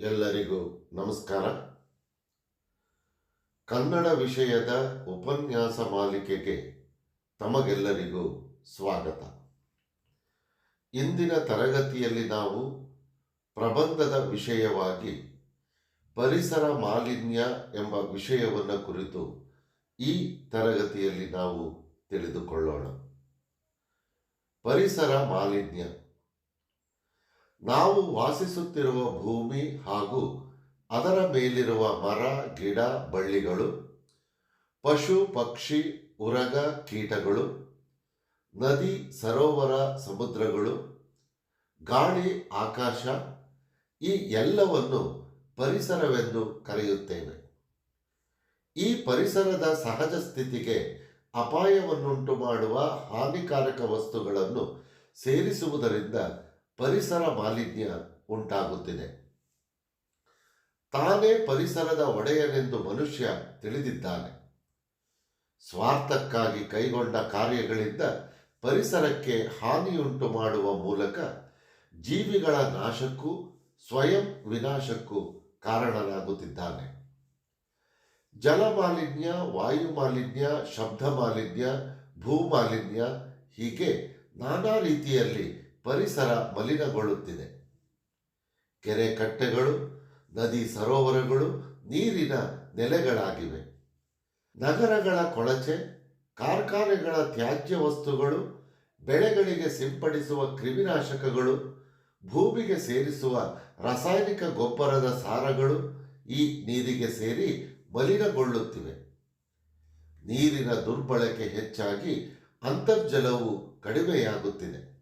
ಎಲ್ಲರಿಗೂ ನಮಸ್ಕಾರ. ಕನ್ನಡ ವಿಷಯದ ಉಪನ್ಯಾಸ ಮಾಲಿಕೆಗೆ ತಮಗೆಲ್ಲರಿಗೂ ಸ್ವಾಗತ. ಇಂದಿನ ತರಗತಿಯಲ್ಲಿ ನಾವು ಪ್ರಬಂಧದ ವಿಷಯವಾಗಿ ಪರಿಸರ ಮಾಲಿನ್ಯ ಎಂಬ ವಿಷಯವನ್ನು ಕುರಿತು ಈ ತರಗತಿಯಲ್ಲಿ ನಾವು ತಿಳಿದುಕೊಳ್ಳೋಣ. ಪರಿಸರ ಮಾಲಿನ್ಯ ನಾವು ವಾಸಿಸುತ್ತಿರುವ ಭೂಮಿ ಹಾಗೂ ಅದರ ಮೇಲಿರುವ ಮರ, ಗಿಡ, ಬಳ್ಳಿಗಳು, ಪಶು, ಪಕ್ಷಿ, ಉರಗ, ಕೀಟಗಳು, ನದಿ, ಸರೋವರ, ಸಮುದ್ರಗಳು, ಗಾಳಿ, ಆಕಾಶ, ಈ ಎಲ್ಲವನ್ನು ಪರಿಸರವೆಂದು ಕರೆಯುತ್ತೇವೆ ಈ ಪರಿಸರದ ಸಹಜ ಸ್ಥಿತಿಗೆ ಅಪಾಯವನ್ನುಂಟು ಮಾಡುವ ಹಾನಿಕಾರಕ ವಸ್ತುಗಳನ್ನು ಸೇರಿಸುವುದರಿಂದ ಪರಿಸರ ಮಾಲಿನ್ಯ ಉಂಟಾಗುತ್ತಿದೆ. ತಾನೇ ಪರಿಸರದ ಒಡೆಯನೆಂದು ಮನುಷ್ಯ ತಿಳಿದಿದ್ದಾನೆ. ಸ್ವಾರ್ಥಕ್ಕಾಗಿ ಕೈಗೊಂಡ ಕಾರ್ಯಗಳಿಂದ ಪರಿಸರಕ್ಕೆ ಹಾನಿಯುಂಟು ಮಾಡುವ ಮೂಲಕ ಜೀವಿಗಳ ನಾಶಕ್ಕೂ ಸ್ವಯಂ ವಿನಾಶಕ್ಕೂ ಕಾರಣನಾಗುತ್ತಿದ್ದಾನೆ. ಜಲ ಮಾಲಿನ್ಯ, ವಾಯು ಮಾಲಿನ್ಯ, ಶಬ್ದ ಮಾಲಿನ್ಯ, ಭೂ ಮಾಲಿನ್ಯ ಹೀಗೆ ನಾನಾ ರೀತಿಯಲ್ಲಿ ಪರಿಸರ ಮಲಿನಗೊಳ್ಳುತ್ತಿದೆ. ಕೆರೆ ಕಟ್ಟೆಗಳು, ನದಿ ಸರೋವರಗಳು, ನೀರಿನ ನೆಲೆಗಳಾಗಿವೆ. ನಗರಗಳ ಕೊಳಚೆ, ಕಾರ್ಖಾನೆಗಳ ತ್ಯಾಜ್ಯ ವಸ್ತುಗಳು, ಬೆಳೆಗಳಿಗೆ ಸಿಂಪಡಿಸುವ ಕ್ರಿಮಿನಾಶಕಗಳು, ಭೂಮಿಗೆ ಸೇರಿಸುವ ರಾಸಾಯನಿಕ ಗೊಬ್ಬರದ ಸಾರಗಳು ಈ ನೀರಿಗೆ ಸೇರಿ ಮಲಿನಗೊಳ್ಳುತ್ತಿವೆ. ನೀರಿನ ದುರ್ಬಳಕೆ ಹೆಚ್ಚಾಗಿ ಅಂತರ್ಜಲವು ಕಡಿಮೆಯಾಗುತ್ತಿದೆ.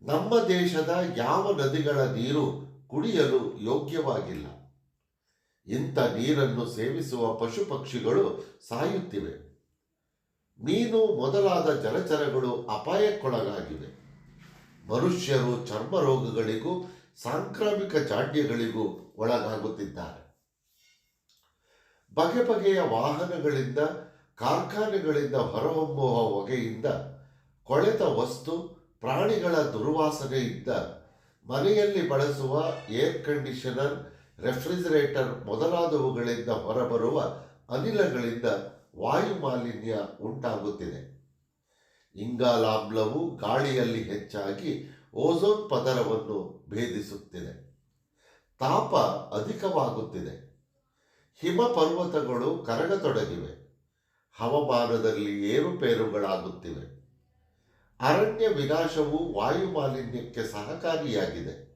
ನಮ್ಮ ದೇಶದ ಯಾವ ನದಿಗಳ ನೀರು ಕುಡಿಯಲು ಯೋಗ್ಯವಾಗಿಲ್ಲ. ಇಂಥ ನೀರನ್ನು ಸೇವಿಸುವ ಪಶು ಪಕ್ಷಿಗಳು ಸಾಯುತ್ತಿವೆ. ಮೀನು ಮೊದಲಾದ ಜಲಚರಗಳು ಅಪಾಯಕ್ಕೊಳಗಾಗಿವೆ. ಮನುಷ್ಯರು ಚರ್ಮ ರೋಗಗಳಿಗೂ ಸಾಂಕ್ರಾಮಿಕ ಜಾಡ್ಯಗಳಿಗೂ ಒಳಗಾಗುತ್ತಿದ್ದಾರೆ. ಬಗೆ ಬಗೆಯ ವಾಹನಗಳಿಂದ, ಕಾರ್ಖಾನೆಗಳಿಂದ ಹೊರಹೊಮ್ಮುವ ಹೊಗೆಯಿಂದ ಕೊಳೆತ ವಸ್ತು ಪ್ರಾಣಿಗಳ ದುರ್ವಾಸನೆಯಿಂದ ಮನೆಯಲ್ಲಿ ಬಳಸುವ ಏರ್ ಕಂಡೀಷನರ್ ರೆಫ್ರಿಜರೇಟರ್ ಮೊದಲಾದವುಗಳಿಂದ ಹೊರಬರುವ ಅನಿಲಗಳಿಂದ ವಾಯು ಮಾಲಿನ್ಯ ಉಂಟಾಗುತ್ತಿದೆ. ಇಂಗಾಲಾಮ್ಲವು ಗಾಳಿಯಲ್ಲಿ ಹೆಚ್ಚಾಗಿ ಓಝೋನ್ ಪದರವನ್ನು ಭೇದಿಸುತ್ತಿದೆ. ತಾಪ ಅಧಿಕವಾಗುತ್ತಿದೆ. ಹಿಮ ಪರ್ವತಗಳು ಕರಗತೊಡಗಿವೆ. ಹವಾಮಾನದಲ್ಲಿ ಏರುಪೇರುಗಳಾಗುತ್ತಿವೆ. ಅರಣ್ಯ ವಿನಾಶವು ವಾಯು ಮಾಲಿನ್ಯಕ್ಕೆ ಸಹಕಾರಿಯಾಗಿದೆ.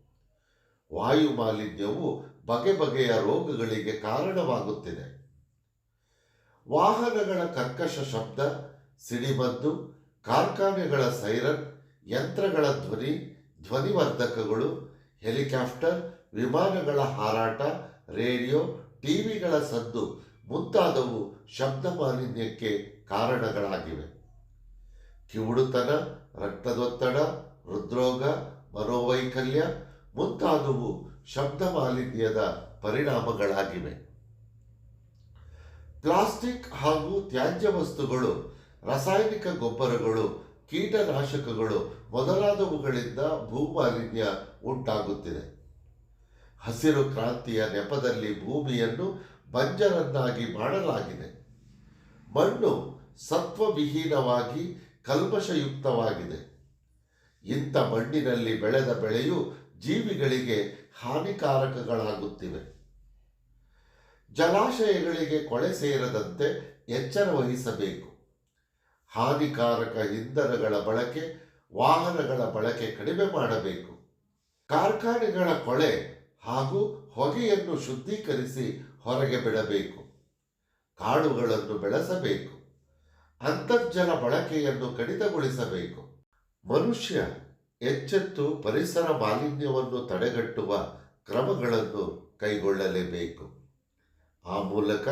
ವಾಯು ಮಾಲಿನ್ಯವು ಬಗೆ ಬಗೆಯ ರೋಗಗಳಿಗೆ ಕಾರಣವಾಗುತ್ತಿದೆ. ವಾಹನಗಳ ಕರ್ಕಶ ಶಬ್ದ, ಸಿಡಿಮದ್ದು, ಕಾರ್ಖಾನೆಗಳ ಸೈರನ್, ಯಂತ್ರಗಳ ಧ್ವನಿ, ಧ್ವನಿವರ್ಧಕಗಳು, ಹೆಲಿಕಾಪ್ಟರ್, ವಿಮಾನಗಳ ಹಾರಾಟ, ರೇಡಿಯೋ, ಟಿವಿಗಳ ಸದ್ದು ಮುಂತಾದವು ಶಬ್ದ ಮಾಲಿನ್ಯಕ್ಕೆ ಕಾರಣಗಳಾಗಿವೆ. ಕಿವುಡುತನ, ರಕ್ತದೊತ್ತಡ, ಹೃದ್ರೋಗ, ಮನೋವೈಕಲ್ಯ ಮುಂತಾದವು ಶಬ್ದ ಮಾಲಿನ್ಯದ ಪರಿಣಾಮಗಳಾಗಿವೆ. ಪ್ಲಾಸ್ಟಿಕ್ ಹಾಗೂ ತ್ಯಾಜ್ಯ ವಸ್ತುಗಳು, ರಾಸಾಯನಿಕ ಗೊಬ್ಬರಗಳು, ಕೀಟನಾಶಕಗಳು ಮೊದಲಾದವುಗಳಿಂದ ಭೂಮಾಲಿನ್ಯ ಉಂಟಾಗುತ್ತಿದೆ. ಹಸಿರು ಕ್ರಾಂತಿಯ ನೆಪದಲ್ಲಿ ಭೂಮಿಯನ್ನು ಬಂಜರನ್ನಾಗಿ ಮಾಡಲಾಗಿದೆ. ಮಣ್ಣು ಸತ್ವವಿಹೀನವಾಗಿ ಕಲ್ಮಶಯುಕ್ತವಾಗಿದೆ. ಇಂಥ ಮಣ್ಣಿನಲ್ಲಿ ಬೆಳೆದ ಬೆಳೆಯು ಜೀವಿಗಳಿಗೆ ಹಾನಿಕಾರಕಗಳಾಗುತ್ತಿವೆ. ಜಲಾಶಯಗಳಿಗೆ ಕೊಳೆ ಸೇರದಂತೆ ಎಚ್ಚರ ವಹಿಸಬೇಕು. ಹಾನಿಕಾರಕ ಇಂಧನಗಳ ಬಳಕೆ ವಾಹನಗಳ ಬಳಕೆ ಕಡಿಮೆ ಮಾಡಬೇಕು. ಕಾರ್ಖಾನೆಗಳ ಕೊಳೆ ಹಾಗೂ ಹೊಗೆಯನ್ನು ಶುದ್ಧೀಕರಿಸಿ ಹೊರಗೆ ಬಿಡಬೇಕು. ಕಾಡುಗಳನ್ನು ಬೆಳೆಸಬೇಕು. ಅಂತರ್ಜಲ ಬಳಕೆಯನ್ನು ಕಡಿತಗೊಳಿಸಬೇಕು. ಮನುಷ್ಯ ಎಚ್ಚೆತ್ತು ಪರಿಸರ ಮಾಲಿನ್ಯವನ್ನು ತಡೆಗಟ್ಟುವ ಕ್ರಮಗಳನ್ನು ಕೈಗೊಳ್ಳಲೇಬೇಕು. ಆ ಮೂಲಕ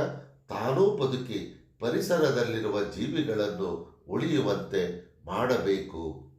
ತಾನೂ ಬದುಕಿ ಪರಿಸರದಲ್ಲಿರುವ ಜೀವಿಗಳನ್ನು ಉಳಿಯುವಂತೆ ಮಾಡಬೇಕು.